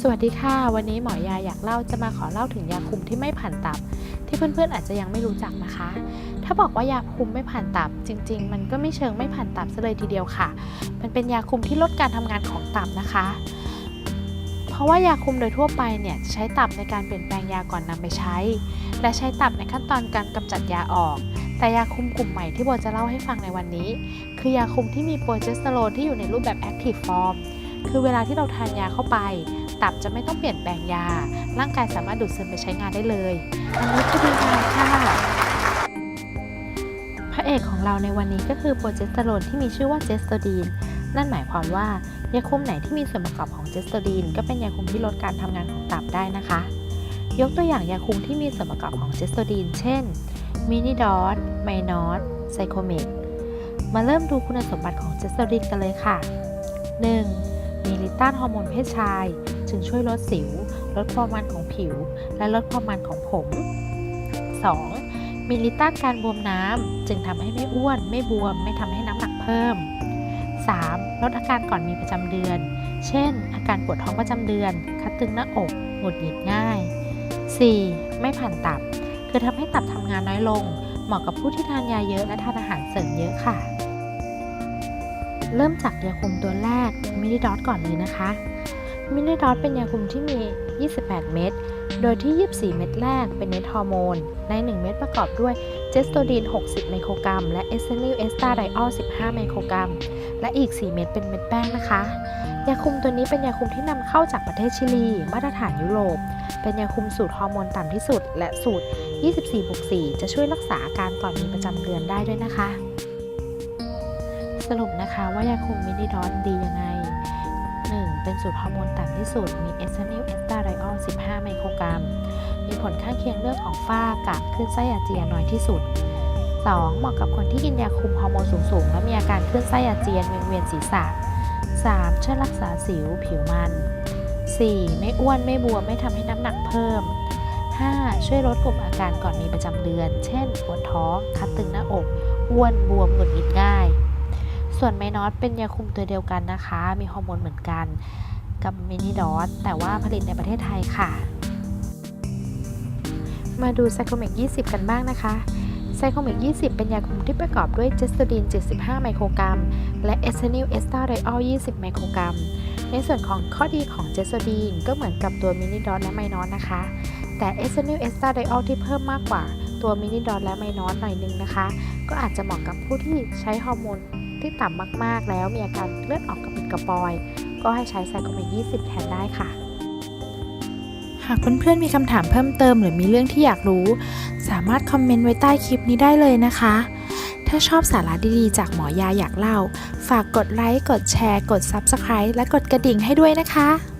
สวัสดีค่ะ วันนี้หมอยาอยากเล่าจะมาขอเล่าถึงยาคุมที่ไม่ผ่านตับ ที่เพื่อนๆอาจจะยังไม่รู้จักนะคะ ถ้าบอกว่ายาคุมไม่ผ่านตับ จริง ๆ มันก็ไม่เชิงไม่ผ่านตับซะเลยทีเดียวค่ะ มันเป็นยาคุมที่ลดการทำงานของตับนะคะ เพราะว่ายาคุมโดยทั่วไปเนี่ยใช้ตับในการเปลี่ยนแปลงยาก่อนนำไปใช้ และใช้ตับในขั้นตอนการกำจัดยาออกแต่ยาคุมกลุ่มใหม่ที่โบจะเล่าให้ฟังในวันนี้ คือยาคุมที่มีโปรเจสเตอโรนที่อยู่ในรูปแบบ active form คือ คือเวลาที่เราทานยาเข้าไป ตับจะไม่ต้องเปลี่ยนแปลงยา ร่างกายสามารถดูดซึมไปใช้งานได้เลยอันนี้คือดีงามค่ะพระเอกของเราในวันนี้ก็คือโปรเจสเตอโรนที่มีชื่อว่าเจสโตดีนนั่นหมายความว่ายาคุมไหนที่มีส่วนประกอบของเจสโตดีนก็เป็นยาคุมที่ลดการทำงานของตับได้นะคะ ยกตัวอย่างยาคุมที่มีส่วนประกอบของเจสโตดีนเช่นมินิดอสไมนอสไซโคเมกมาเริ่มดูคุณสมบัติของเจสโตดีนกันเลยค่ะ 1. มีลิต้านฮอร์โมนเพศชาย จึงช่วยลดสิว ลดความมันของผิว และลดความมันของผม 2. มีลิต้านการบวมน้ำ จึงทำให้ไม่อ้วน ไม่บวม ไม่ทำให้น้ำหนักเพิ่ม 3. ลดอาการก่อนมีประจำเดือน เช่น อาการปวดท้องประจำเดือน คัดตึงหน้าอก หงุดหงิดง่าย 4. ไม่ผ่านตับ คือทำให้ตับทำงานน้อยลง เหมาะกับผู้ที่ทานยาเยอะและทานอาหารเสริมเยอะค่ะ เริ่มจากยาคุมตัวแรกมินิดอสก่อนเลยนะคะมินิดอสเป็นยาคุมที่มี 28 เม็ด โดยที่ 24 เม็ดแรกเป็นเนทฮอร์โมน ใน 1 เม็ดประกอบด้วยเจสโตดีน 60 ไมโครกรัม และเอสเซนิลเอสตาไดออล 15 ไมโครกรัม และอีก 4 เม็ดเป็นเม็ดแป้งนะคะ ยาคุมตัวนี้เป็นยาคุมที่นำเข้าจากประเทศชิลี มาตรฐานยุโรป เป็นยาคุมสูตรฮอร์โมนต่ำที่สุด และสูตร 24บวก4จะช่วยรักษาอาการก่อนมีประจำเดือนได้ด้วยนะคะ สรุปนะคะว่ายาคุมมินิดอสดียังไง 1. เป็นสูตรฮอร์โมนต่ำที่สุด มีเอสเทนิลเอสตาไดออล 15 ไมโครกรัม มีผลข้างเคียงเรื่องของฝ้ากระคลื่นไส้อาเจียนน้อยที่สุด 2. เหมาะกับคนที่กินยาคุมฮอร์โมนสูงๆ และมีอาการคลื่นไส้อาเจียนเวียนเวียนศีรษะ 3. ช่วยรักษาสิวผิวมัน 4. ไม่อ้วนไม่บวมไม่ทำให้น้ำหนักเพิ่ม 5. ช่วยลดกลุ่มอาการก่อนมีประจำเดือน เช่น ปวดท้อง คัดตึงหน้าอก อ้วนบวมหงุดหงิดง่าย ส่วนไมนอสเป็นยาคุมตัวเดียวกันนะคะ มีฮอร์โมนเหมือนกันกับมินิดอสแต่ว่าผลิตในประเทศไทยค่ะ มาดูไซโคเมก 20 กันบ้างนะคะไซโคเมก 20 เป็นยาคุมที่ประกอบด้วยเจสโตดีน75 ไมโครกรัม และเอสเทนิลเอสตาไดออล 20 ไมโครกรัม ในส่วนของข้อดีของเจสโตดีนก็เหมือนกับตัวมินิดอสและไมนอสนะคะ แต่เอสเทนิลเอสตาไดออลที่เพิ่มมากกว่าตัวมินิดอสและไมนอสหน่อยนึงนะคะ ก็อาจจะเหมาะกับผู้ที่ใช้ฮอร์โมน ที่ต่ำมากๆ แล้วมีอาการเลือดออกกระปิดกระปอย ก็ให้ใช้ไซโคเมก20 แทนได้ค่ะ หากเพื่อนๆมีคำถามเพิ่มเติมหรือมีเรื่องที่อยากรู้ สามารถคอมเมนต์ไว้ใต้คลิปนี้ได้เลยนะคะ ถ้าชอบสาระดีๆ จากหมอยาอยากเล่า ฝากกดไลค์ กดแชร์ กด Subscribe และกดกระดิ่งให้ด้วยนะคะ